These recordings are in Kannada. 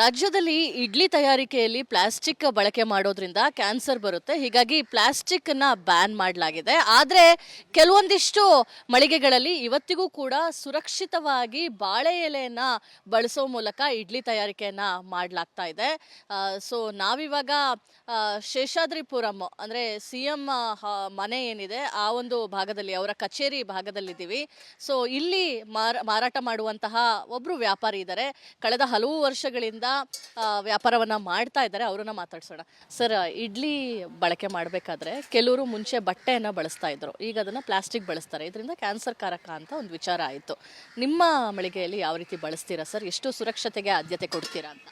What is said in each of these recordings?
ರಾಜ್ಯದಲ್ಲಿ ಇಡ್ಲಿ ತಯಾರಿಕೆಯಲ್ಲಿ ಪ್ಲಾಸ್ಟಿಕ್ ಬಳಕೆ ಮಾಡೋದ್ರಿಂದ ಕ್ಯಾನ್ಸರ್ ಬರುತ್ತೆ. ಹೀಗಾಗಿ ಪ್ಲಾಸ್ಟಿಕ್ನ ಬ್ಯಾನ್ ಮಾಡಲಾಗಿದೆ. ಆದರೆ ಕೆಲವೊಂದಿಷ್ಟು ಮಳಿಗೆಗಳಲ್ಲಿ ಇವತ್ತಿಗೂ ಕೂಡ ಸುರಕ್ಷಿತವಾಗಿ ಬಾಳೆ ಎಲೆಯನ್ನ ಬಳಸೋ ಮೂಲಕ ಇಡ್ಲಿ ತಯಾರಿಕೆಯನ್ನ ಮಾಡಲಾಗ್ತಾ ಇದೆ. ಸೊ ನಾವಿವಾಗ ಶೇಷಾದ್ರಿಪುರಂ ಅಂದ್ರೆ ಸಿ ಎಂ ಮನೆ ಏನಿದೆ, ಆ ಒಂದು ಭಾಗದಲ್ಲಿ, ಅವರ ಕಚೇರಿ ಭಾಗದಲ್ಲಿದ್ದೀವಿ. ಸೊ ಇಲ್ಲಿ ಮಾರ, ಮಾರಾಟ ಮಾಡುವಂತಹ ಒಬ್ಬರು ವ್ಯಾಪಾರಿ ಇದ್ದಾರೆ. ಕಳೆದ ಹಲವು ವರ್ಷಗಳಿಂದ ಆ, ವ್ಯಾಪಾರವನ್ನ ಮಾಡ್ತಾ ಇದ್ದಾರೆ ಅವರನ್ನ ಮಾತಾಡ್ಸೋಣ. ಸರ್ ಇಡ್ಲಿ ಬಳಕೆ ಮಾಡಬೇಕಾದ್ರೆ ಕೆಲವರು ಮುಂಚೆ ಬಟ್ಟೆಯನ್ನ ಬಳಸ್ತಾ ಇದ್ರು. ಈಗ ಅದನ್ನ ಪ್ಲಾಸ್ಟಿಕ್ ಬಳಸ್ತಾರೆ. ಇದರಿಂದ ಕ್ಯಾನ್ಸರ್ ಕಾರಕ ಅಂತ ಒಂದು ವಿಚಾರ ಆಯಿತು. ನಿಮ್ಮ ಮಳಿಗೆಯಲ್ಲಿ ಯಾವ ರೀತಿ ಬಳಸ್ತೀರಾ ಸರ್? ಎಷ್ಟು ಸುರಕ್ಷತೆಗೆ ಆದ್ಯತೆ ಕೊಡ್ತೀರಾ ಅಂತ?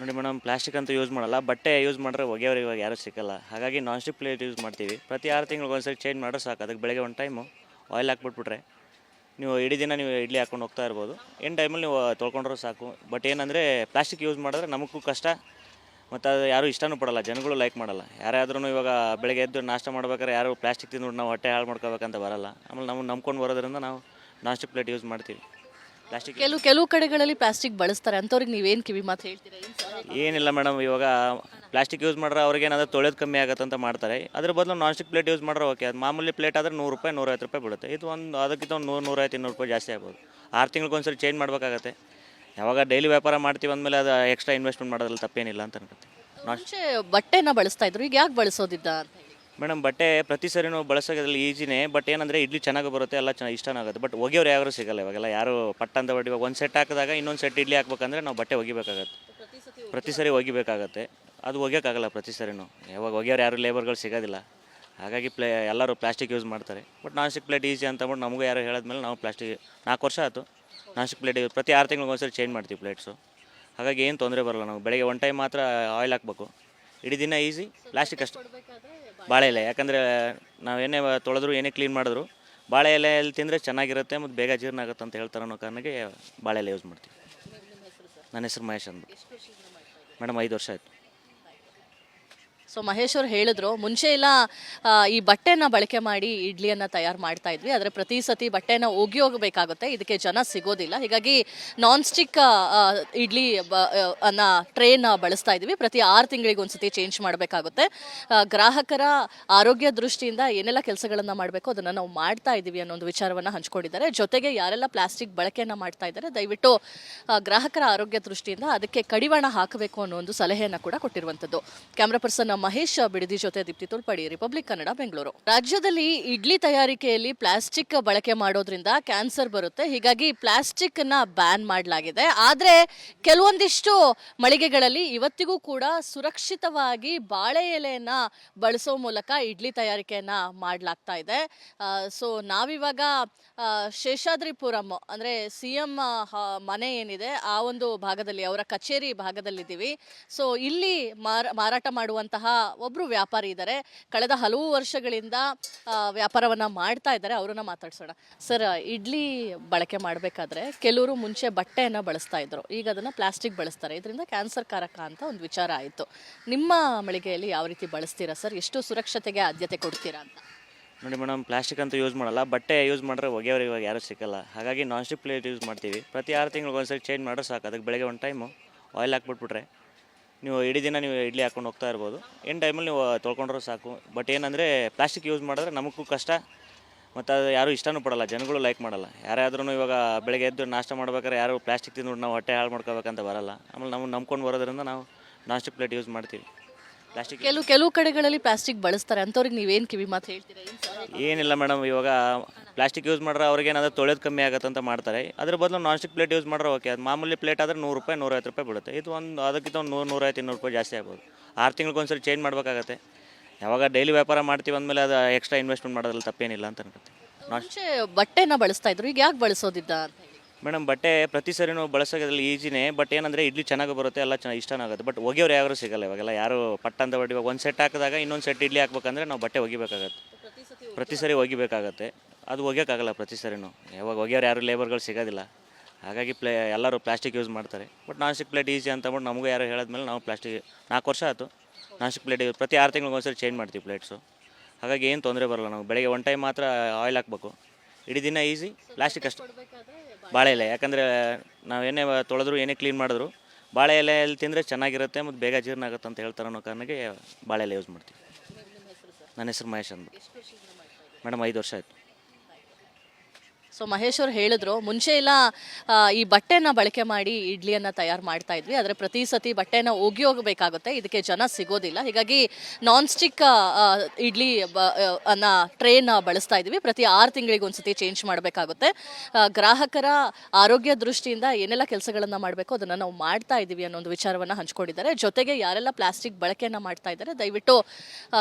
ನೋಡಿ ಮೇಡಮ್ ಪ್ಲಾಸ್ಟಿಕ್ ಅಂತೂ ಯೂಸ್ ಮಾಡಲ್ಲ. ಬಟ್ಟೆ ಯೂಸ್ ಮಾಡಿದ್ರೆ ಒಗೆಯವ್ರು ಇವಾಗ ಯಾರೂ ಸಿಕ್ಕಲ್ಲ ಹಾಗಾಗಿ ನಾನ್ ಸ್ಟಿಕ್ ಪ್ಲೇಟ್ ಯೂಸ್ ಮಾಡ್ತೀವಿ. ಪ್ರತಿ ಆರು ತಿಂಗಳಿಗೆ ಒಂದ್ಸರಿ ಚೇಂಜ್ ಮಾಡಿದ್ರೆ ಸಾಕು. ಅದಕ್ಕೆ ಬೆಳಗ್ಗೆ ಒಂದು ಟೈಮು ಆಯಿಲ್ ಹಾಕ್ಬಿಟ್ಬಿಟ್ರೆ ನೀವು ಇಡೀ ದಿನ ನೀವು ಇಡ್ಲಿ ಹಾಕೊಂಡು ಹೋಗ್ತಾ ಇರ್ಬೋದು. ಏನು ಟೈಮಲ್ಲಿ ನೀವು ತೊಳ್ಕೊಂಡ್ರೆ ಸಾಕು. ಬಟ್ ಏನಂದರೆ ಪ್ಲಾಸ್ಟಿಕ್ ಯೂಸ್ ಮಾಡಿದ್ರೆ ನಮಗೂ ಕಷ್ಟ. ಮತ್ತು ಅದು ಯಾರೂ ಇಷ್ಟನೂ ಪಡಲ್ಲ ಜನಗಳು ಲೈಕ್ ಮಾಡಲ್ಲ. ಯಾರಾದ್ರೂ ಇವಾಗ ಬೆಳಗ್ಗೆ ಎದ್ದು ನಾಷ್ಟ ಮಾಡ್ಬೇಕಾದ್ರೆ ಯಾರು ಪ್ಲಾಸ್ಟಿಕ್ ತಿಂದ್ಬಿಟ್ಟು ನಾವು ಹೊಟ್ಟೆ ಹಾಳು ಮಾಡ್ಕೋಬೇಕಂತ ಬರಲ್ಲ. ಆಮೇಲೆ ನಾವು ನಂಬ್ಕೊಂಡು ಬರೋದ್ರಿಂದ ನಾವು ನಾನ್ ಸ್ಟಿಕ್ ಪ್ಲೇಟ್ ಯೂಸ್ ಮಾಡ್ತೀವಿ. ಪ್ಲಾಸ್ಟಿಕ್ ಕೆಲವು ಕೆಲವು ಕಡೆಗಳಲ್ಲಿ ಪ್ಲಾಸ್ಟಿಕ್ ಬಳಸ್ತಾರೆ. ಅಂಥವ್ರಿಗೆ ನೀವೇನು ಕಿವಿ ಮಾತು ಹೇಳ್ತೀರಾ ಏನಿಲ್ಲ ಮೇಡಮ್ ಇವಾಗ ಪ್ಲಾಸ್ಟಿಕ್ ಯೂಸ್ ಮಾಡ್ರೆ ಅವ್ರಿಗೆ ಏನಾದರೂ ತೊಳೆಯೋದು ಕಮ್ಮಿ ಆಗುತ್ತೆ ಅಂತ ಮಾಡ್ತಾರೆ. ಅದ್ರ ಬದಲು ನಾನ್ ಸ್ಟಿಕ್ ಪ್ಲೇಟ್ ಯೂಸ್ ಮಾಡ್ರೆ ಓಕೆ ಅದು ಮಾಮೂಲಿ ಪ್ಲೇಟ್ ಆದರೆ ನೂರು ರೂಪಾಯಿ ನೂರೈವತ್ತು ರೂಪಾಯಿ ಬಿಡುತ್ತೆ ಇದು ಒಂದು ಅದಕ್ಕಿಂತ ಒಂದು ನೂರು ನೂರೈವತ್ತು ಇನ್ನೂರು ರೂಪಾಯಿ ಜಾಸ್ತಿ ಆಗ್ಬೋದು. ಆರು ತಿಂಗಳಿಗೊಂದ್ಸರಿ ಚೇಂಜ್ ಮಾಡಬೇಕಾಗತ್ತೆ. ಯಾವಾಗ ಡೈಲಿ ವ್ಯಾಪಾರ ಮಾಡ್ತೀವಿ ಅಂದಮೇಲೆ ಅದು ಎಕ್ಸ್ಟ್ರಾ ಇನ್ವೆಸ್ಟ್ಮೆಂಟ್ ಮಾಡೋದ್ರಲ್ಲಿ ತಪ್ಪೇನಿಲ್ಲ ಅಂತ ಅನ್ಕೊತೀನಿ ಮುಂಚೆ ಬಟ್ಟೆನ ಬಳಸ್ತಾ ಇದ್ರು ಈಗ ಯಾಕೆ ಬಳಸೋದಿದ್ದ ಅಂತ ಹೇಳಿ. ಮೇಡಮ್ ಬಟ್ಟೆ ಪ್ರತಿ ಸರಿನೂ ಬಳಸೋದ್ರಲ್ಲಿ ಈಜಿನೇ ಬಟ್ ಏನಂದರೆ ಇಡ್ಲಿ ಚೆನ್ನಾಗಿ ಬರುತ್ತೆ ಎಲ್ಲ ಚೆನ್ನಾಗಿ ಇಷ್ಟನಾಗುತ್ತೆ ಬಟ್ ಒಗೆಯವ್ರು ಯಾರು ಸಿಗಲ್ಲ ಇವಾಗೆಲ್ಲ. ಯಾರು ಪಟ್ಟ ಅಂತ ಬಟ್ ಇವಾಗ ಒಂದು ಸೆಟ್ ಹಾಕಿದಾಗ ಇನ್ನೊಂದು ಸೆಟ್ ಇಡ್ಲಿ ಹಾಕ್ಬೇಕಂದ್ರೆ ನಾವು ಬಟ್ಟೆ ಒಗಿಬೇಕಾಗತ್ತೆ. ಪ್ರತಿ ಸರಿ ಒಗಿಬೇಕಾಗತ್ತೆ. ಅದು ಒಗೆಯೋಕ್ಕಾಗಲ್ಲ ಪ್ರತಿ ಸರಿನೂ. ಯಾವಾಗ ಒಗೆಯೋರು ಯಾರು ಲೇಬರ್ಗಳು ಸಿಗೋದಿಲ್ಲ. ಹಾಗಾಗಿ ಪ್ಲೇ ಎಲ್ಲರೂ ಪ್ಲಾಸ್ಟಿಕ್ ಯೂಸ್ ಮಾಡ್ತಾರೆ. ಬಟ್ ನಾನ್ ಪ್ಲೇಟ್ ಈಸಿ ಅಂತ ಅಂದ್ಬಿಟ್ಟು ನಮಗೂ ಯಾರು ಹೇಳಿದ್ಮೇಲೆ ನಾವು ಪ್ಲಾಸ್ಟಿಕ್ ನಾಲ್ಕು ವರ್ಷ ಆಯಿತು. ನಾನ್ ಸ್ಟಿಕ್ ಪ್ಲೇಟ್ ಪ್ರತಿ ಆರು ತಿಂಗಳಿಗೆ ಒಂದ್ಸರಿ ಚೇಂಜ್ ಮಾಡ್ತೀವಿ ಪ್ಲೇಟ್ಸು ಹಾಗಾಗಿ ಏನು ತೊಂದರೆ ಬರಲ್ಲ ನಾವು. ಬೆಳಗ್ಗೆ ಒನ್ ಟೈಮ್ ಮಾತ್ರ ಆಯಿಲ್ ಹಾಕ್ಬೇಕು. ಇಡೀ ದಿನ ಈಸಿ ಪ್ಲಾಸ್ಟಿಕ್ ಅಷ್ಟೇ. ಬಾಳೆ ಎಲೆ. ಯಾಕಂದರೆ ನಾವು ಏನೇ ತೊಳೆದ್ರು ಏನೇ ಕ್ಲೀನ್ ಮಾಡಿದ್ರು, ಬಾಳೆ ಎಲೆಯಲ್ಲಿ ತಿಂದರೆ ಚೆನ್ನಾಗಿರುತ್ತೆ ಮತ್ತು ಬೇಗ ಜೀರ್ಣ ಆಗುತ್ತೆ ಅಂತ ಹೇಳ್ತಾರೆ ಅನ್ನೋ ಕಾರಣಕ್ಕೆ ಬಾಳೆ ಎಲೆ ಯೂಸ್ ಮಾಡ್ತೀವಿ. ನನ್ನ ಹೆಸರು ಮಹೇಶ್ ಅಂದ್ಬಿಟ್ಟು. ಮೇಡಮ್ ಐದು ವರ್ಷ ಆಯಿತು. ಸೊ ಮಹೇಶ್ ಅವ್ರು ಹೇಳಿದ್ರು, ಮುಂಚೆ ಎಲ್ಲ ಈ ಬಟ್ಟೆನ ಬಳಕೆ ಮಾಡಿ ಇಡ್ಲಿಯನ್ನು ತಯಾರು ಮಾಡ್ತಾ ಇದ್ವಿ. ಆದರೆ ಪ್ರತಿ ಸತಿ ಬಟ್ಟೆನ ಒಗಿ ಹೋಗಬೇಕಾಗುತ್ತೆ. ಇದಕ್ಕೆ ಜನ ಸಿಗೋದಿಲ್ಲ. ಹೀಗಾಗಿ ನಾನ್ ಸ್ಟಿಕ್ ಇಡ್ಲಿ ಅನ್ನ ಟ್ರೇನ ಬಳಸ್ತಾ ಇದ್ವಿ. ಪ್ರತಿ ಆರು ತಿಂಗಳಿಗೆ ಒಂದ್ಸತಿ ಚೇಂಜ್ ಮಾಡಬೇಕಾಗುತ್ತೆ. ಗ್ರಾಹಕರ ಆರೋಗ್ಯ ದೃಷ್ಟಿಯಿಂದ ಏನೆಲ್ಲ ಕೆಲಸಗಳನ್ನು ಮಾಡಬೇಕು ಅದನ್ನು ನಾವು ಮಾಡ್ತಾ ಇದ್ದೀವಿ ಅನ್ನೋ ಒಂದು ವಿಚಾರವನ್ನು ಹಂಚ್ಕೊಂಡಿದ್ದಾರೆ. ಜೊತೆಗೆ ಯಾರೆಲ್ಲ ಪ್ಲಾಸ್ಟಿಕ್ ಬಳಕೆಯನ್ನು ಮಾಡ್ತಾ ಇದ್ದಾರೆ, ದಯವಿಟ್ಟು ಗ್ರಾಹಕರ ಆರೋಗ್ಯ ದೃಷ್ಟಿಯಿಂದ ಅದಕ್ಕೆ ಕಡಿವಾಣ ಹಾಕಬೇಕು ಅನ್ನೋ ಒಂದು ಸಲಹೆಯನ್ನು ಕೂಡ ಕೊಟ್ಟಿರುವಂಥದ್ದು ಕ್ಯಾಮ್ರಾ ಪರ್ಸನ್ ಮಹೇಶ್ ಬಿಡದಿ ಜೊತೆ ದೀಪ್ತಿ ತುಳ್ಪಡಿ ರಿಪಬ್ಲಿಕ್ ಕನ್ನಡ ಬೆಂಗಳೂರು ರಾಜ್ಯದಲ್ಲಿ ಇಡ್ಲಿ ತಯಾರಿಕೆಯಲ್ಲಿ ಪ್ಲಾಸ್ಟಿಕ್ ಬಳಕೆ ಮಾಡೋದ್ರಿಂದ ಕ್ಯಾನ್ಸರ್ ಬರುತ್ತೆ. ಹೀಗಾಗಿ ಪ್ಲಾಸ್ಟಿಕ್ನ ಬ್ಯಾನ್ ಮಾಡಲಾಗಿದೆ. ಆದ್ರೆ ಕೆಲವೊಂದಿಷ್ಟು ಮಳಿಗೆಗಳಲ್ಲಿ ಇವತ್ತಿಗೂ ಕೂಡ ಸುರಕ್ಷಿತವಾಗಿ ಬಾಳೆ ಎಲೆಯನ್ನ ಬಳಸೋ ಮೂಲಕ ಇಡ್ಲಿ ತಯಾರಿಕೆಯನ್ನ ಮಾಡಲಾಗ್ತಾ ಇದೆ. ಸೊ ನಾವಿವಾಗ ಶೇಷಾದ್ರಿಪುರಂ ಅಂದ್ರೆ ಸಿ ಎಂ ಮನೆ ಏನಿದೆ, ಆ ಒಂದು ಭಾಗದಲ್ಲಿ, ಅವರ ಕಚೇರಿ ಭಾಗದಲ್ಲಿದ್ದೀವಿ. ಸೊ ಇಲ್ಲಿ ಮಾರ, ಮಾರಾಟ ಮಾಡುವಂತಹ ಒಬ್ರು ವ್ಯಾಪಾರಿ ಇದ್ದಾರೆ ಕಳೆದ ಹಲವು ವರ್ಷಗಳಿಂದ ವ್ಯಾಪಾರವನ್ನು ಮಾಡ್ತಾ ಇದ್ದಾರೆ ಅವರನ್ನು ಮಾತಾಡ್ಸೋಣ. ಸರ್, ಇಡ್ಲಿ ಬಳಕೆ ಮಾಡಬೇಕಾದ್ರೆ ಕೆಲವರು ಮುಂಚೆ ಬಟ್ಟೆಯನ್ನು ಬಳಸ್ತಾ ಇದ್ರು. ಈಗ ಅದನ್ನ ಪ್ಲಾಸ್ಟಿಕ್ ಬಳಸ್ತಾರೆ. ಇದರಿಂದ ಕ್ಯಾನ್ಸರ್ ಕಾರಕ ಅಂತ ಒಂದು ವಿಚಾರ ಆಯಿತು. ನಿಮ್ಮ ಮಳಿಗೆಯಲ್ಲಿ ಯಾವ ರೀತಿ ಬಳಸ್ತೀರಾ ಸರ್? ಎಷ್ಟು ಸುರಕ್ಷತೆಗೆ ಆದ್ಯತೆ ಕೊಡ್ತೀರಾ ಅಂತ? ನೋಡಿ ಮೇಡಮ್ ಪ್ಲಾಸ್ಟಿಕ್ ಅಂತೂ ಯೂಸ್ ಮಾಡಲ್ಲ. ಬಟ್ಟೆ ಯೂಸ್ ಮಾಡಿದ್ರೆ ಒಗೆಯವ್ರು ಇವಾಗ ಯಾರು ಸಿಕ್ಕಲ್ಲ. ಹಾಗಾಗಿ ನಾನ್ ಸ್ಟಿಕ್ ಪ್ಲೇಟ್ ಯೂಸ್ ಮಾಡ್ತೀವಿ. ಪ್ರತಿ ಆರು ತಿಂಗಳಿಗೆ ಒಂದ್ಸರಿ ಚೇಂಜ್ ಮಾಡೋ ಸಾಕು. ಅದಕ್ಕೆ ಬೆಳಗ್ಗೆ ಒಂದು ಟೈಮು ಆಯಿಲ್ ಹಾಕ್ಬಿಟ್ಬಿಟ್ರೆ ನೀವು ಇಡೀ ದಿನ ನೀವು ಇಡ್ಲಿ ಹಾಕೊಂಡು ಹೋಗ್ತಾ ಇರ್ಬೋದು. ಏನು ಟೈಮಲ್ಲಿ ನೀವು ತೊಳ್ಕೊಂಡ್ರೆ ಸಾಕು. ಬಟ್ ಏನಂದರೆ ಪ್ಲಾಸ್ಟಿಕ್ ಯೂಸ್ ಮಾಡಿದ್ರೆ ನಮಗೂ ಕಷ್ಟ. ಮತ್ತು ಅದು ಯಾರೂ ಇಷ್ಟನೂ ಪಡಲ್ಲ ಜನಗಳು ಲೈಕ್ ಮಾಡಲ್ಲ. ಯಾರಾದ್ರೂ ಇವಾಗ ಬೆಳಗ್ಗೆ ಎದ್ದು ನಾಷ್ಟ ಮಾಡ್ಬೇಕಾದ್ರೆ ಯಾರು ಪ್ಲಾಸ್ಟಿಕ್ ತಿಂದ್ಬಿಟ್ಟು ನಾವು ಹೊಟ್ಟೆ ಹಾಳು ಮಾಡ್ಕೋಬೇಕಂತ ಬರಲ್ಲ. ಆಮೇಲೆ ನಾವು ನಂಬ್ಕೊಂಡು ಬರೋದ್ರಿಂದ ನಾವು ನಾಷ್ಟಿಕ್ ಪ್ಲೇಟ್ ಯೂಸ್ ಮಾಡ್ತೀವಿ. ಪ್ಲಾಸ್ಟಿಕ್ ಕೆಲವು ಕೆಲವು ಕಡೆಗಳಲ್ಲಿ ಪ್ಲಾಸ್ಟಿಕ್ ಬಳಸ್ತಾರೆ. ಅಂಥವ್ರಿಗೆ ನೀವೇನು ಕಿವಿ ಮಾತು ಹೇಳ್ತೀರಾ ಏನಿಲ್ಲ ಮೇಡಮ್ ಇವಾಗ ಪ್ಲಾಸ್ಟಿಕ್ ಯೂಸ್ ಮಾಡ್ರೆ ಅವ್ರಿಗೆ ಏನಾದರೂ ತೊಳೆದು ಕಮ್ಮಿ ಆಗುತ್ತೆ ಅಂತ ಮಾಡ್ತಾರೆ. ಅದ್ರ ಬದಲು ನಾನ್ ಸ್ಟಿಕ್ ಪ್ಲೇಟ್ ಯೂಸ್ ಮಾಡ್ರೆ ಓಕೆ ಅದು ಮಾಮೂಲಿ ಪ್ಲೇಟ್ ಆದರೆ ನೂರು ರೂಪಾಯಿ ನೂರೈವತ್ತು ರೂಪಾಯಿ ಬೀಳುತ್ತೆ. ಇದು ಒಂದು ಅದಕ್ಕಿಂತ ಒಂದು ನೂರು ನೂರೈವತ್ತು ಇನ್ನೂರು ರೂಪಾಯಿ ಜಾಸ್ತಿ ಆಗ್ಬೋದು. ಆರು ತಿಂಗಳಿಗೊಂದ್ಸರಿ ಚೇಂಜ್ ಮಾಡಬೇಕಾಗತ್ತೆ. ಯಾವಾಗ ಡೈಲಿ ವ್ಯಾಪಾರ ಮಾಡ್ತೀವಿ ಅಂದಮೇಲೆ ಅದು ಎಕ್ಸ್ಟ್ರಾ ಇನ್ವೆಸ್ಟ್ಮೆಂಟ್ ಮಾಡೋದ್ರಲ್ಲಿ ತಪ್ಪೇನಿಲ್ಲ ಅಂತ ಅನ್ಕೊತೀನಿ ನಾನ್ ಮುಂಚೆ ಬಟ್ಟೆನ ಬಳಸ್ತಾ ಇದ್ರು ಈಗ ಯಾಕೆ ಬಳಸೋದಿದ್ದ ಅಂತ ಹೇಳಿ? ಮೇಡಮ್ ಬಟ್ಟೆ ಪ್ರತಿ ಸರಿನೂ ಬಳಸೋದ್ರಲ್ಲಿ ಈಜಿನೇ ಬಟ್ ಏನಂದರೆ ಇಡ್ಲಿ ಚೆನ್ನಾಗಿ ಬರುತ್ತೆ ಎಲ್ಲ ಚೆನ್ನಾಗಿ ಇಷ್ಟನಾಗುತ್ತೆ ಬಟ್ ಒಗೆಯವ್ರು ಯಾರು ಸಿಗಲ್ಲ ಇವಾಗೆಲ್ಲ. ಯಾರು ಪಟ್ಟ ಅಂತ ಬಟ್ ಇವಾಗ ಒಂದು ಸೆಟ್ ಹಾಕಿದಾಗ ಇನ್ನೊಂದು ಸೆಟ್ ಇಡ್ಲಿ ಹಾಕ್ಬೇಕಂದ್ರೆ ನಾವು ಬಟ್ಟೆ ಒಗಿಬೇಕಾಗತ್ತೆ. ಪ್ರತಿ ಸರಿ ಒಗಿಬೇಕಾಗತ್ತೆ. ಅದು ಒಗೆಯೋಕ್ಕಾಗಲ್ಲ ಪ್ರತಿ ಸರಿನೂ. ಯಾವಾಗ ಒಗೆಯೋರು ಯಾರು ಲೇಬರ್ಗಳು ಸಿಗೋದಿಲ್ಲ. ಹಾಗಾಗಿ ಪ್ಲೇ ಎಲ್ಲರೂ ಪ್ಲಾಸ್ಟಿಕ್ ಯೂಸ್ ಮಾಡ್ತಾರೆ. ಬಟ್ ನಾನ್ಸ್ಟಿಕ್ ಪ್ಲೇಟ್ ಈಸಿ ಅಂತ ಅಂದ್ಬಿಟ್ಟು ನಮಗೂ ಯಾರು ಹೇಳಿದ್ಮೇಲೆ ನಾವು ಪ್ಲಾಸ್ಟಿಕ್ ನಾಲ್ಕು ವರ್ಷ ಆಯಿತು. ನಾನ್ಸ್ಟಿಕ್ ಪ್ಲೇಟ್ ಪ್ರತಿ ಆರು ತಿಂಗಳಿಗೆ ಒಂದ್ಸರಿ ಚೇಂಜ್ ಮಾಡ್ತೀವಿ ಪ್ಲೇಟ್ಸು ಹಾಗಾಗಿ ಏನು ತೊಂದರೆ ಬರಲ್ಲ ನಾವು ಬೆಳಗ್ಗೆ ಒನ್ ಟೈಮ್ ಮಾತ್ರ ಆಯಿಲ್ ಹಾಕ್ಬೇಕು. ಇಡೀ ದಿನ ಈಸಿ ಪ್ಲಾಸ್ಟಿಕ್ ಅಷ್ಟೇ. ಬಾಳೆ ಎಲೆ ಯಾಕಂದರೆ ನಾವು ಏನೇ ತೊಳೆದ್ರು ಏನೇ ಕ್ಲೀನ್ ಮಾಡಿದ್ರು ಬಾಳೆ ಎಲೆಯಲ್ಲಿ ತಿಂದರೆ ಚೆನ್ನಾಗಿರುತ್ತೆ ಮತ್ತು ಬೇಗ ಜೀರ್ಣ ಆಗುತ್ತೆ ಅಂತ ಹೇಳ್ತಾರೆ ಅನ್ನೋ ಕಾರಣಕ್ಕೆ ಬಾಳೆ ಎಲೆ ಯೂಸ್ ಮಾಡ್ತೀವಿ. ನನ್ನ ಹೆಸರು ಮಹೇಶ್ ಅಂದು ಮೇಡಮ್ ಐದು ವರ್ಷ ಆಯಿತು. ಸೊ ಮಹೇಶ್ ಅವ್ರು ಹೇಳಿದ್ರು, ಮುಂಚೆ ಎಲ್ಲ ಈ ಬಟ್ಟೆನ ಬಳಕೆ ಮಾಡಿ ಇಡ್ಲಿಯನ್ನ ತಯಾರು ಮಾಡ್ತಾ ಇದ್ವಿ, ಆದರೆ ಪ್ರತಿ ಸತಿ ಬಟ್ಟೆನ ಒಗಿ ಹೋಗಬೇಕಾಗುತ್ತೆ, ಇದಕ್ಕೆ ಜನ ಸಿಗೋದಿಲ್ಲ. ಹೀಗಾಗಿ ನಾನ್ ಸ್ಟಿಕ್ ಇಡ್ಲಿ ಬ- ಅನ್ನ ಟ್ರೇನ ಬಳಸ್ತಾ ಇದ್ವಿ. ಪ್ರತಿ ಆರು ತಿಂಗಳಿಗೆ ಒಂದ್ಸತಿ ಚೇಂಜ್ ಮಾಡಬೇಕಾಗುತ್ತೆ. ಗ್ರಾಹಕರ ಆರೋಗ್ಯ ದೃಷ್ಟಿಯಿಂದ ಏನೆಲ್ಲ ಕೆಲಸಗಳನ್ನು ಮಾಡಬೇಕು ಅದನ್ನ ನಾವು ಮಾಡ್ತಾ ಇದ್ದೀವಿ ಅನ್ನೋ ಒಂದು ವಿಚಾರವನ್ನ ಹಂಚ್ಕೊಂಡಿದ್ದಾರೆ. ಜೊತೆಗೆ ಯಾರೆಲ್ಲ ಪ್ಲಾಸ್ಟಿಕ್ ಬಳಕೆಯನ್ನ ಮಾಡ್ತಾ ಇದ್ದಾರೆ, ದಯವಿಟ್ಟು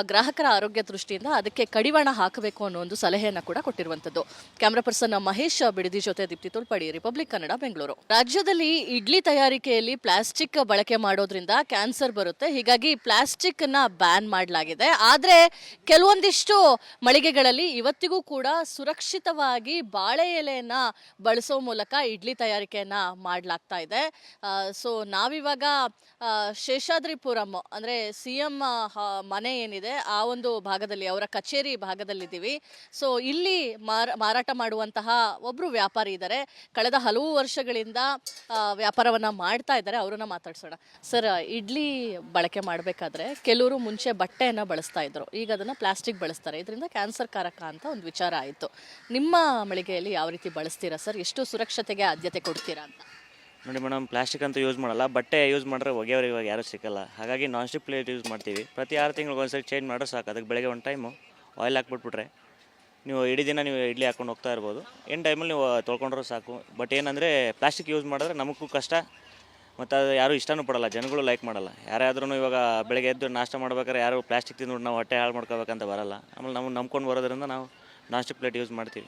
ಗ್ರಾಹಕರ ಆರೋಗ್ಯ ದೃಷ್ಟಿಯಿಂದ ಅದಕ್ಕೆ ಕಡಿವಾಣ ಹಾಕಬೇಕು ಅನ್ನೋ ಒಂದು ಸಲಹೆಯನ್ನ ಕೂಡ ಕೊಟ್ಟಿರುವಂತದ್ದು ಕ್ಯಾಮ್ರಾ ಪರ್ಸನ್ ಮಹೇಶ್ ಬಿಡದಿ ಜೊತೆ ದೀಪ್ತಿ ತುಳ್ಪಡಿ ರಿಪಬ್ಲಿಕ್ ಕನ್ನಡ ಬೆಂಗಳೂರು ರಾಜ್ಯದಲ್ಲಿ ಇಡ್ಲಿ ತಯಾರಿಕೆಯಲ್ಲಿ ಪ್ಲಾಸ್ಟಿಕ್ ಬಳಕೆ ಮಾಡೋದ್ರಿಂದ ಕ್ಯಾನ್ಸರ್ ಬರುತ್ತೆ. ಹೀಗಾಗಿ ಪ್ಲಾಸ್ಟಿಕ್ನ ಬ್ಯಾನ್ ಮಾಡಲಾಗಿದೆ. ಆದ್ರೆ ಕೆಲವೊಂದಿಷ್ಟು ಮಳಿಗೆಗಳಲ್ಲಿ ಇವತ್ತಿಗೂ ಕೂಡ ಸುರಕ್ಷಿತವಾಗಿ ಬಾಳೆ ಎಲೆಯನ್ನ ಬಳಸೋ ಮೂಲಕ ಇಡ್ಲಿ ತಯಾರಿಕೆಯನ್ನ ಮಾಡಲಾಗ್ತಾ ಇದೆ. ಸೊ ನಾವಿವಾಗ ಶೇಷಾದ್ರಿಪುರಂ ಅಂದ್ರೆ ಸಿ ಎಂ ಮನೆ ಏನಿದೆ, ಆ ಒಂದು ಭಾಗದಲ್ಲಿ, ಅವರ ಕಚೇರಿ ಭಾಗದಲ್ಲಿದ್ದೀವಿ. ಸೊ ಇಲ್ಲಿ ಮಾರ, ಮಾರಾಟ ಮಾಡುವಂತಹ ಒಬ್ರು ವ್ಯಾಪಾರಿ ಇದ್ದಾರೆ. ಕಳೆದ ಹಲವು ವರ್ಷಗಳಿಂದ ವ್ಯಾಪಾರವನ್ನು ಮಾಡ್ತಾ ಇದ್ದಾರೆ. ಅವರನ್ನ ಮಾತಾಡ್ಸೋಣ. ಸರ್, ಇಡ್ಲಿ ಬಳಕೆ ಮಾಡಬೇಕಾದ್ರೆ ಕೆಲವರು ಮುಂಚೆ ಬಟ್ಟೆಯನ್ನು ಬಳಸ್ತಾ ಇದ್ರು. ಈಗ ಅದನ್ನ ಪ್ಲಾಸ್ಟಿಕ್ ಬಳಸ್ತಾರೆ. ಇದರಿಂದ ಕ್ಯಾನ್ಸರ್ ಕಾರಕ ಅಂತ ಒಂದು ವಿಚಾರ ಆಯಿತು. ನಿಮ್ಮ ಮಳಿಗೆಯಲ್ಲಿ ಯಾವ ರೀತಿ ಬಳಸ್ತೀರಾ ಸರ್? ಎಷ್ಟು ಸುರಕ್ಷತೆಗೆ ಆದ್ಯತೆ ಕೊಡ್ತೀರಾ ಅಂತ? ನೋಡಿ ಮೇಡಮ್, ಪ್ಲಾಸ್ಟಿಕ್ ಅಂತೂ ಯೂಸ್ ಮಾಡಲ್ಲ. ಬಟ್ಟೆ ಯೂಸ್ ಮಾಡಿದ್ರೆ ಒಗೆಯವ್ರು ಇವಾಗ ಯಾರೂ ಸಿಕ್ಕಲ್ಲ. ಹಾಗಾಗಿ ನಾನ್ ಸ್ಟಿಕ್ ಪ್ಲೇಟ್ ಯೂಸ್ ಮಾಡ್ತೀವಿ. ಪ್ರತಿ ಆರು ತಿಂಗಳಿಗೆ ಒಂದ್ಸರಿ ಚೇಂಜ್ ಮಾಡಿದ್ರೆ ಸಾಕು. ಅದಕ್ಕೆ ಬೆಳಗ್ಗೆ ಒಂದು ಟೈಮು ಆಯಿಲ್ ಹಾಕ್ಬಿಟ್ಬಿಟ್ರೆ ನೀವು ಇಡೀ ದಿನ ನೀವು ಇಡ್ಲಿ ಹಾಕೊಂಡು ಹೋಗ್ತಾ ಇರ್ಬೋದು. ಏನು ಟೈಮಲ್ಲಿ ನೀವು ತೊಳ್ಕೊಂಡ್ರೂ ಸಾಕು. ಬಟ್ ಏನಂದರೆ ಪ್ಲಾಸ್ಟಿಕ್ ಯೂಸ್ ಮಾಡಿದ್ರೆ ನಮಗೂ ಕಷ್ಟ. ಮತ್ತು ಅದು ಯಾರೂ ಇಷ್ಟನೂ ಪಡಲ್ಲ. ಜನಗಳು ಲೈಕ್ ಮಾಡಲ್ಲ. ಯಾರಾದ್ರೂ ಇವಾಗ ಬೆಳಗ್ಗೆ ಎದ್ದು ನಾಷ್ಟ ಮಾಡ್ಬೇಕಾದ್ರೆ ಯಾರು ಪ್ಲಾಸ್ಟಿಕ್ ತಿಂದ್ಬಿಟ್ಟು ನಾವು ಹೊಟ್ಟೆ ಹಾಳು ಮಾಡ್ಕೋಬೇಕಂತ ಬರಲ್ಲ. ಆಮೇಲೆ ನಾವು ನಂಬ್ಕೊಂಡು ಬರೋದ್ರಿಂದ ನಾವು ನಾನ್ ಸ್ಟಿಕ್ ಪ್ಲೇಟ್ ಯೂಸ್ ಮಾಡ್ತೀವಿ.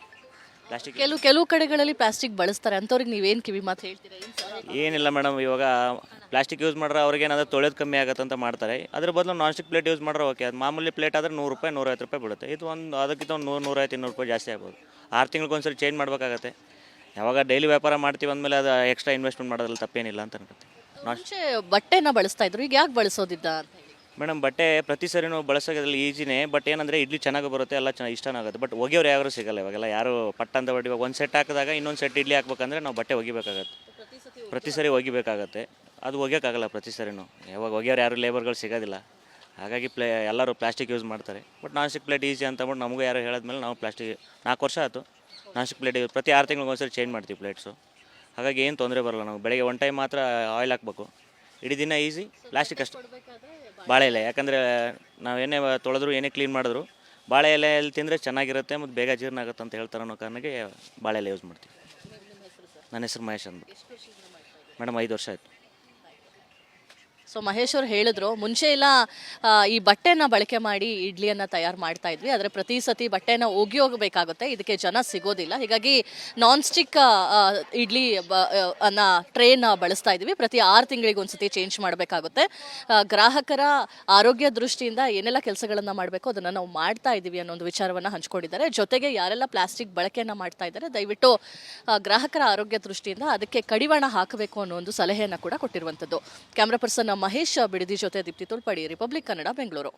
ಪ್ಲಾಸ್ಟಿಕ್ ಕೆಲವು ಕೆಲವು ಕಡೆಗಳಲ್ಲಿ ಪ್ಲಾಸ್ಟಿಕ್ ಬಳಸ್ತಾರೆ. ಅಂಥವ್ರಿಗೆ ನೀವೇನು ಕಿವಿ ಮಾತು ಹೇಳ್ತೀರಾ ಏನಿಲ್ಲ ಮೇಡಮ್ ಇವಾಗ ಪ್ಲಾಸ್ಟಿಕ್ ಯೂಸ್ ಮಾಡ್ರೆ ಅವ್ರಿಗೆ ಏನಾದರೂ ತೊಳೆದು ಕಮ್ಮಿ ಆಗುತ್ತೆ ಅಂತ ಮಾಡ್ತಾರೆ. ಅದ್ರ ಬದಲು ನಾನ್ ಸ್ಟಿಕ್ ಪ್ಲೇಟ್ ಯೂಸ್ ಮಾಡ್ರೆ ಓಕೆ ಅದು ಮಾಮೂಲಿ ಪ್ಲೇಟ್ ಆದರೆ ನೂರು ರೂಪಾಯಿ ನೂರೈವತ್ತು ರೂಪಾಯಿ ಬಿಡುತ್ತೆ ಇದು ಒಂದು ಅದಕ್ಕಿಂತ ಒಂದು ನೂರು ನೂರೈವತ್ತು ಇನ್ನೂರು ರೂಪಾಯಿ ಜಾಸ್ತಿ ಆಗ್ಬೋದು. ಆರು ತಿಂಗಳಿಗೆ ಒಂದ್ಸರಿ ಚೇಂಜ್ ಮಾಡಬೇಕಾಗತ್ತೆ. ಯಾವಾಗ ಡೈಲಿ ವ್ಯಾಪಾರ ಮಾಡ್ತೀವಿ ಅಂದಮೇಲೆ ಅದು ಎಕ್ಸ್ಟ್ರಾ ಇನ್ವೆಸ್ಟ್ಮೆಂಟ್ ಮಾಡೋದ್ರಲ್ಲಿ ತಪ್ಪೇನಿಲ್ಲ ಅಂತ ಅನ್ಕೊತೀನಿ ಮುಂಚೆ ಬಟ್ಟೆನ ಬಳಸ್ತಾ ಇದ್ರು ಈಗ ಯಾಕೆ ಬಳಸೋದಿದ್ದ ಅಂತ ಹೇಳಿ? ಮೇಡಮ್ ಬಟ್ಟೆ ಪ್ರತಿ ಸರಿನೂ ಬಳಸೋದ್ರಲ್ಲಿ ಈಜಿನೇ ಬಟ್ ಏನಂದರೆ ಇಡ್ಲಿ ಚೆನ್ನಾಗಿ ಬರುತ್ತೆ ಎಲ್ಲ ಚೆನ್ನಾಗಿ ಇಷ್ಟನಾಗುತ್ತೆ ಬಟ್ ಒಗೆಯವ್ರು ಯಾರು ಸಿಗಲ್ಲ ಇವಾಗೆಲ್ಲ. ಯಾರು ಪಟ್ಟ ಅಂತ ಬಟ್ ಇವಾಗ ಒಂದು ಸೆಟ್ ಹಾಕಿದಾಗ ಇನ್ನೊಂದು ಸೆಟ್ ಇಡ್ಲಿ ಹಾಕ್ಬೇಕಂದ್ರೆ ನಾವು ಬಟ್ಟೆ ಒಗಿಬೇಕಾಗತ್ತೆ. ಪ್ರತಿ ಸರಿ ಒಗಿಬೇಕಾಗತ್ತೆ. ಅದು ಒಗ್ಯೋಕ್ಕಾಗಲ್ಲ ಪ್ರತಿ ಸರಿನೂ. ಯಾವಾಗ ಒಗೆಯೋರು ಯಾರು ಲೇಬರ್ಗಳು ಸಿಗೋದಿಲ್ಲ. ಹಾಗಾಗಿ ಪ್ಲೇ ಎಲ್ಲರೂ ಪ್ಲಾಸ್ಟಿಕ್ ಯೂಸ್ ಮಾಡ್ತಾರೆ. But non stick plate easy ಅಂತ ಅಂದ್ಬಿಟ್ಟು ನಮಗೂ ಯಾರು ಹೇಳಿದ್ಮೇಲೆ ನಾವು ಪ್ಲಾಸ್ಟಿಕ್ ನಾಲ್ಕು ವರ್ಷ ಆಯಿತು. ನಾನ್ ಸ್ಟಿಕ್ ಪ್ಲೇಟ್ ಪ್ರತಿ ಆರು ತಿಂಗಳಿಗೆ ಒಂದ್ಸರಿ ಚೇಂಜ್ ಮಾಡ್ತೀವಿ ಪ್ಲೇಟ್ಸು ಹಾಗಾಗಿ ಏನು ತೊಂದರೆ ಬರಲ್ಲ ನಾವು. ಬೆಳಗ್ಗೆ ಒನ್ ಟೈಮ್ ಮಾತ್ರ ಆಯಿಲ್ ಹಾಕ್ಬೇಕು. ಇಡೀ ದಿನ ಈಸಿ ಪ್ಲಾಸ್ಟಿಕ್ ಅಷ್ಟೇ. ಬಾಳೆ ಎಲೆ ಯಾಕಂದರೆ ನಾವು ಏನೇ ತೊಳೆದ್ರು ಏನೇ ಕ್ಲೀನ್ ಮಾಡಿದ್ರು. ಬಾಳೆ ಎಲೆಯಲ್ಲಿ ತಿಂದರೆ ಚೆನ್ನಾಗಿರುತ್ತೆ ಮತ್ತು ಬೇಗ ಜೀರ್ಣ ಆಗುತ್ತೆ ಅಂತ ಹೇಳ್ತಾರೆ ಅನ್ನೋ ಕಾರಣಕ್ಕೆ ಬಾಳೆ ಎಲೆ ಯೂಸ್ ಮಾಡ್ತೀವಿ. ನನ್ನ ಹೆಸರು ಮಹೇಶ್ ಅಂದು ಮೇಡಮ್ ಐದು ವರ್ಷ ಆಯಿತು. ಸೊ ಮಹೇಶ್ ಅವ್ರು ಹೇಳಿದ್ರು, ಮುಂಚೆ ಎಲ್ಲ ಈ ಬಟ್ಟೆನ ಬಳಕೆ ಮಾಡಿ ಇಡ್ಲಿಯನ್ನ ತಯಾರು ಮಾಡ್ತಾ ಇದ್ವಿ. ಆದರೆ ಪ್ರತಿ ಸತಿ ಬಟ್ಟೆನ ಒಗಿ ಹೋಗಬೇಕಾಗುತ್ತೆ. ಇದಕ್ಕೆ ಜನ ಸಿಗೋದಿಲ್ಲ. ಹೀಗಾಗಿ ನಾನ್ ಸ್ಟಿಕ್ ಇಡ್ಲಿ ಅನ್ನ ಟ್ರೇನ ಬಳಸ್ತಾ ಇದ್ವಿ. ಪ್ರತಿ ಆರು ತಿಂಗಳಿಗೆ ಒಂದ್ಸತಿ ಚೇಂಜ್ ಮಾಡಬೇಕಾಗುತ್ತೆ. ಗ್ರಾಹಕರ ಆರೋಗ್ಯ ದೃಷ್ಟಿಯಿಂದ ಏನೆಲ್ಲ ಕೆಲಸಗಳನ್ನು ಮಾಡಬೇಕು, ಅದನ್ನ ನಾವು ಮಾಡ್ತಾ ಇದ್ದೀವಿ ಅನ್ನೋ ಒಂದು ವಿಚಾರವನ್ನ ಹಂಚ್ಕೊಂಡಿದ್ದಾರೆ. ಜೊತೆಗೆ ಯಾರೆಲ್ಲ ಪ್ಲಾಸ್ಟಿಕ್ ಬಳಕೆಯನ್ನು ಮಾಡ್ತಾ ಇದ್ದಾರೆ, ದಯವಿಟ್ಟು ಗ್ರಾಹಕರ ಆರೋಗ್ಯ ದೃಷ್ಟಿಯಿಂದ ಅದಕ್ಕೆ ಕಡಿವಾಣ ಹಾಕಬೇಕು ಅನ್ನೋ ಒಂದು ಸಲಹೆಯನ್ನು ಕೂಡ ಕೊಟ್ಟಿರುವಂತದ್ದು. ಕ್ಯಾಮ್ರಾ ಪರ್ಸನ್ ಮಹೇಶ್ ಬಿಡದಿ ಜೊತೆ ದೀಪ್ತಿ ತುಳ್ಪಡಿ ರಿಪಬ್ಲಿಕ್ ಕನ್ನಡ ಬೆಂಗಳೂರು